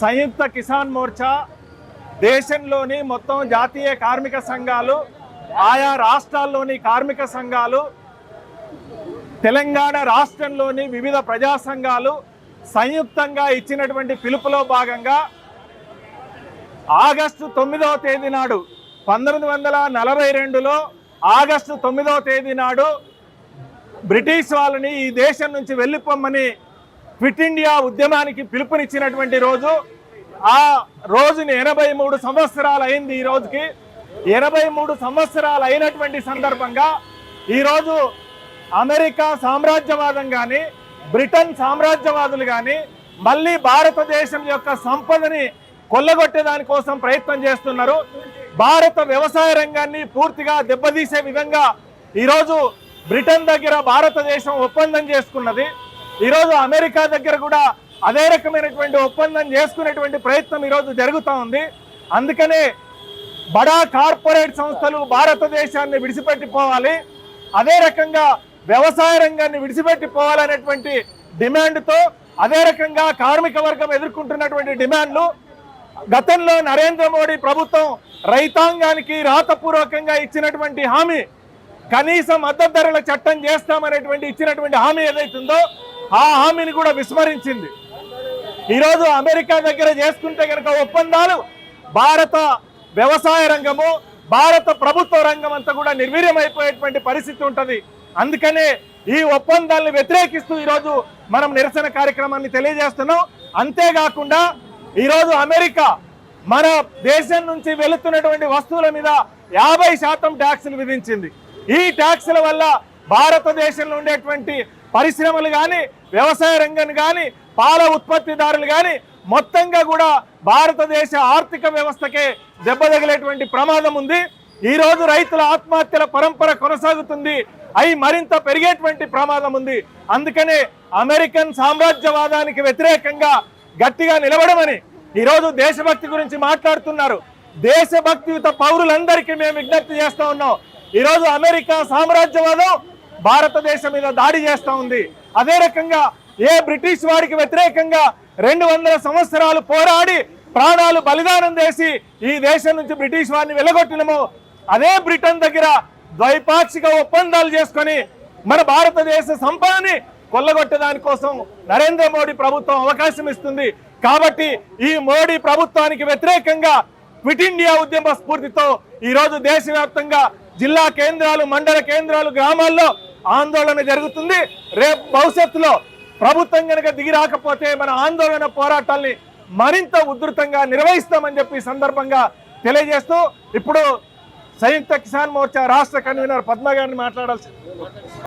సంయుక్త కిసాన్ మోర్చా దేశంలోని మొత్తం జాతీయ కార్మిక సంఘాలు ఆయా రాష్ట్రాల్లోని కార్మిక సంఘాలు తెలంగాణ రాష్ట్రంలోని వివిధ ప్రజా సంఘాలు సంయుక్తంగా ఇచ్చినటువంటి పిలుపులో భాగంగా ఆగస్టు తొమ్మిదవ తేదీ నాడు పంతొమ్మిది వందల నలభై రెండులో ఆగస్టు తొమ్మిదవ తేదీ నాడు బ్రిటిష్ వాళ్ళని ఈ దేశం నుంచి వెళ్ళిపోమ్మని క్విట్ ఇండియా ఉద్యమానికి పిలుపునిచ్చినటువంటి రోజు ఆ రోజుని ఎనభై మూడు సంవత్సరాలు అయింది ఈ రోజుకి. ఎనభై మూడు సంవత్సరాలు అయినటువంటి సందర్భంగా ఈరోజు అమెరికా సామ్రాజ్యవాదం కానీ బ్రిటన్ సామ్రాజ్యవాదులు కానీ మళ్ళీ భారతదేశం యొక్క సంపదని కొల్లగొట్టే దానికోసం ప్రయత్నం చేస్తున్నారు. భారత వ్యవసాయ రంగాన్ని పూర్తిగా దెబ్బతీసే విధంగా ఈరోజు బ్రిటన్ దగ్గర భారతదేశం ఒప్పందం చేసుకున్నది. ఈరోజు అమెరికా దగ్గర కూడా అదే రకమైనటువంటి ఒప్పందం చేసుకునేటువంటి ప్రయత్నం ఈరోజు జరుగుతూ ఉంది. అందుకనే బడా కార్పొరేట్ సంస్థలు భారతదేశాన్ని విడిచిపెట్టిపోవాలి. అదే రకంగా వ్యవసాయ రంగాన్ని విడిచిపెట్టిపోవాలనేటువంటి డిమాండ్తో అదే రకంగా కార్మిక వర్గం ఎదుర్కొంటున్నటువంటి డిమాండ్లు. గతంలో నరేంద్ర మోడీ ప్రభుత్వం రైతాంగానికి రాతపూర్వకంగా ఇచ్చినటువంటి హామీ కనీస మద్దతు ధరల చట్టం చేస్తామనేటువంటి ఇచ్చినటువంటి హామీ ఏదైతుందో ఆ హామీని కూడా విస్మరించింది. ఈరోజు అమెరికా దగ్గర చేసుకుంటే కనుక ఒప్పందాలు భారత వ్యవసాయ రంగము భారత ప్రభుత్వ రంగం అంతా కూడా నిర్వీర్యమైపోయేటువంటి పరిస్థితి ఉంటుంది. అందుకనే ఈ ఒప్పందాలను వ్యతిరేకిస్తూ ఈరోజు మనం నిరసన కార్యక్రమాన్ని తెలియజేస్తున్నాం. అంతేకాకుండా ఈరోజు అమెరికా మన దేశం నుంచి వెళుతున్నటువంటి వస్తువుల మీద యాభై శాతం ట్యాక్సులు విధించింది. ఈ ట్యాక్సుల వల్ల భారతదేశంలో ఉండేటువంటి పరిశ్రమలు కానీ వ్యవసాయ రంగం కానీ పాల ఉత్పత్తిదారులు కానీ మొత్తంగా కూడా భారతదేశ ఆర్థిక వ్యవస్థకే దెబ్బ తగిలేటువంటి ప్రమాదం ఉంది. ఈరోజు రైతుల ఆత్మహత్యల పరంపర కొనసాగుతుంది. అవి మరింత పెరిగేటువంటి ప్రమాదం ఉంది. అందుకనే అమెరికన్ సామ్రాజ్యవాదానికి వ్యతిరేకంగా గట్టిగా నిలబడమని ఈరోజు దేశభక్తి గురించి మాట్లాడుతున్నారు. దేశభక్తియుత పౌరులందరికీ మేము విజ్ఞప్తి చేస్తా ఉన్నాం. ఈరోజు అమెరికా సామ్రాజ్యవాదం భారతదేశం మీద దాడి చేస్తూ ఉంది. అదే రకంగా ఏ బ్రిటిష్ వాడికి వ్యతిరేకంగా రెండు వందల సంవత్సరాలు పోరాడి ప్రాణాలు బలిదానం చేసి ఈ దేశం నుంచి బ్రిటిష్ వారిని వెలగొట్టినమో అదే బ్రిటన్ దగ్గర ద్వైపాక్షిక ఒప్పందాలు చేసుకొని మన భారతదేశ సంపదని కొల్లగొట్టేదానికోసం నరేంద్ర మోడీ ప్రభుత్వం అవకాశం ఇస్తుంది. కాబట్టి ఈ మోడీ ప్రభుత్వానికి వ్యతిరేకంగా క్విట్ ఇండియా ఉద్యమ స్ఫూర్తితో ఈరోజు దేశవ్యాప్తంగా జిల్లా కేంద్రాలు మండల కేంద్రాలు గ్రామాల్లో ఆందోళన జరుగుతుంది. రేపు భవిష్యత్తులో ప్రభుత్వం కనుక దిగి రాకపోతే మన ఆందోళన పోరాటాల్ని మరింత ఉధృతంగా నిర్వహిస్తామని చెప్పి సందర్భంగా తెలియజేస్తూ ఇప్పుడు సంయుక్త కిసాన్ మోర్చా రాష్ట్ర కన్వీనర్ పద్మ గారిని మాట్లాడాల్సి